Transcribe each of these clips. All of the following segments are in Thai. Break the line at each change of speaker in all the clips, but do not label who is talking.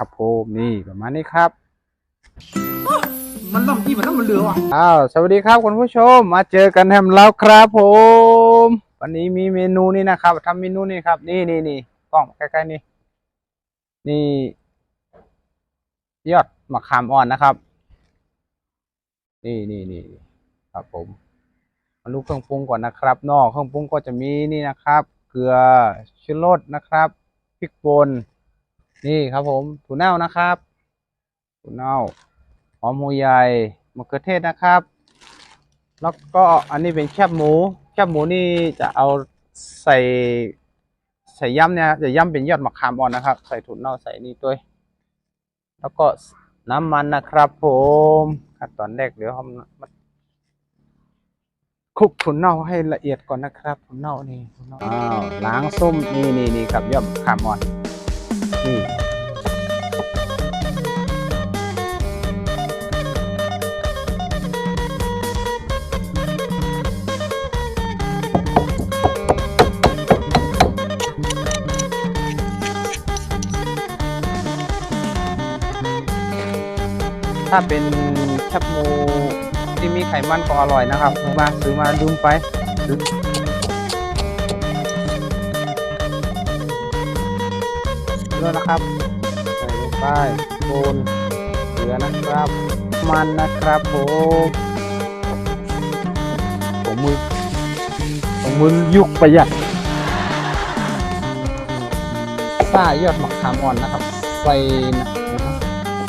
ครับผมนี่ประมาณนี้ครับ
มันต้องที่มันต้องมันเหลือว่ะ
อ้าวสวัสดีครับคุณผู้ชม มาเจอกันแฮมแล้วครับผม วันนี้มีเมนูนี่นะครับทำเมนูนี่ครับ นี่นี่นี่กล้องใกล้ๆนี่นี่ ยอดมะขามอ่อนนะครับ นี่นี่นี่ครับผมมาลูกเครื่องปรุงก่อนนะครับ นอกเครื่องปรุงก็จะมีนี่นะครับ เกลือชูรสนะครับพริกป่น นี่ครับผมถั่วเน่านะครับถั่วเน่าหอมหัวใหญ่มะเขือเทศนะครับ แล้วก็อันนี้เป็นแคบหมู แคบหมูนี่จะเอาใส่ใส่ย่ำเนี่ยจะย่ำเป็นยอดมะขามอ่อนนะครับ ใส่ถั่วเน่าใส่นี่ด้วย แล้วก็น้ำมันนะครับผมขั้นตอนแรกเดี๋ยวเรามาคลุกถั่วเน่าให้ละเอียดก่อนนะครับถั่วเน่านี่ถั่วเน่าอ้าวล้างส้มนี่นี่นี่กับยอดมะขามอ่อน นี่ถ้าเป็นแคบหมูที่มีไขมันก็อร่อยนะครับมาซื้อมาดื่มไปซื้อ แล้วนะครับใส่ลงไปโคนเกลือนะครับ มันนะครับผมผมมือผมมือยุกประหยัดซ่ายอดหมะขามอ่อนนะครับใส่นะครับ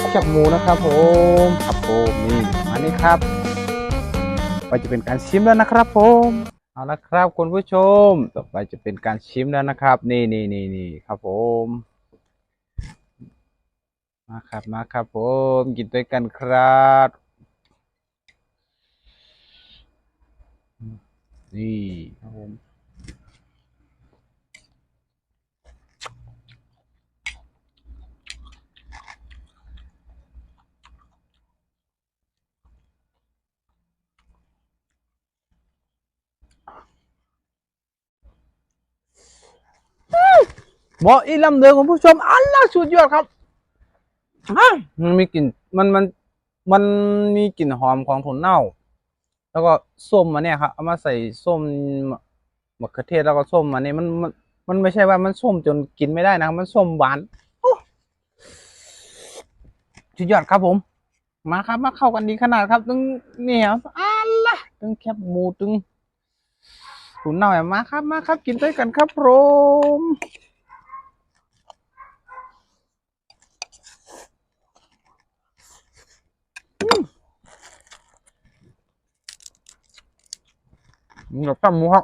แคบหมูนะครับผมครับผมนี่มานี่ครับไปจะเป็นการชิมแล้วนะครับผมเอาละครับคุณผู้ชม ต่อไปจะเป็นการชิมแล้วนะครับ นี่นี่นี่นี่ครับผม มาครับมาครับผมกินด้วยกันครับนี่ครับผมบอกอีลำเดือคุณผู้ชมอันละสุดยอดครับอะ มันมีกลิ่นมันมันมันมีกลิ่นหอมของถั่วเน่า แล้วก็ส้มมาเนี่ยครับเอามาใส่ส้มมะเขือเทศแล้วก็ส้มมาเนี่ยมันมันมันไม่ใช่ว่ามันส้มจนกินไม่ได้นะ มันส้มหวานโอ้สุดยอดครับผม มาครับ มาเข้ากันดีขนาดครับตึงเนี่ยอันละตึงแคบหมูตึงถั่วเน่าอะมาครับมาครับ กินด้วยกันครับผม นี่กับตั้มห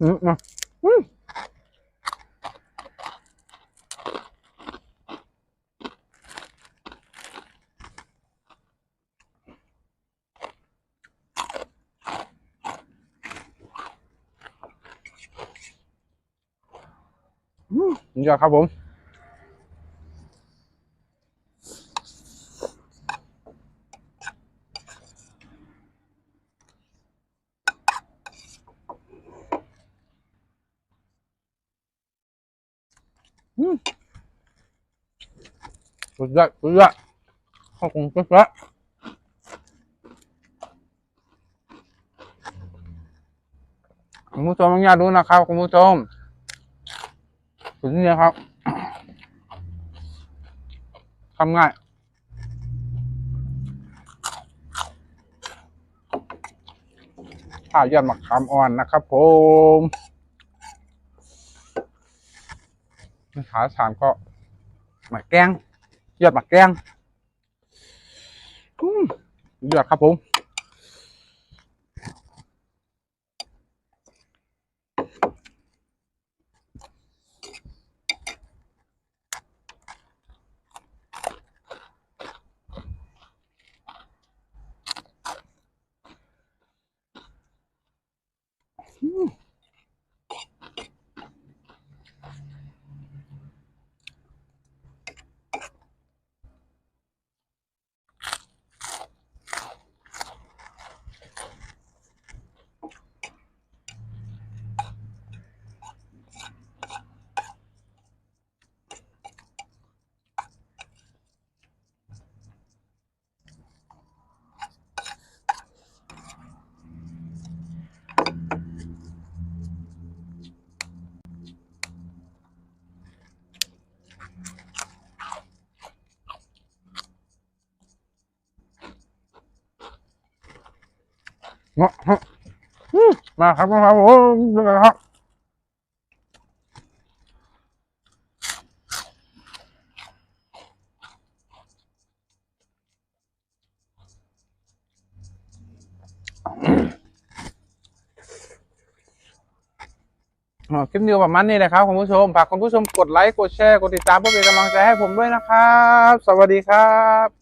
อืมอืมอืมอืมอืมสุดยอดครับผม สุดยอดสุดยอดข้าวกรุงเยอะคุณผู้ชมอยากดูนะครับคุณผู้ชมถึงนี่ครับทำง่ายข้าวยอดมะขามอ่อนนะครับผมขาสามก็หมักแกง ยอดหมักแกงอืมยอดครับผม เงาะฮะมาครับมาครับโอ้ยครับคลิปนี้ประมาณนี้แหละครับคุณผู้ชมฝากคุณผู้ชมกดไลค์กดแชร์กดติดตามเพื่อเป็นกำลังใจให้ผมด้วยนะครับ สวัสดีครับ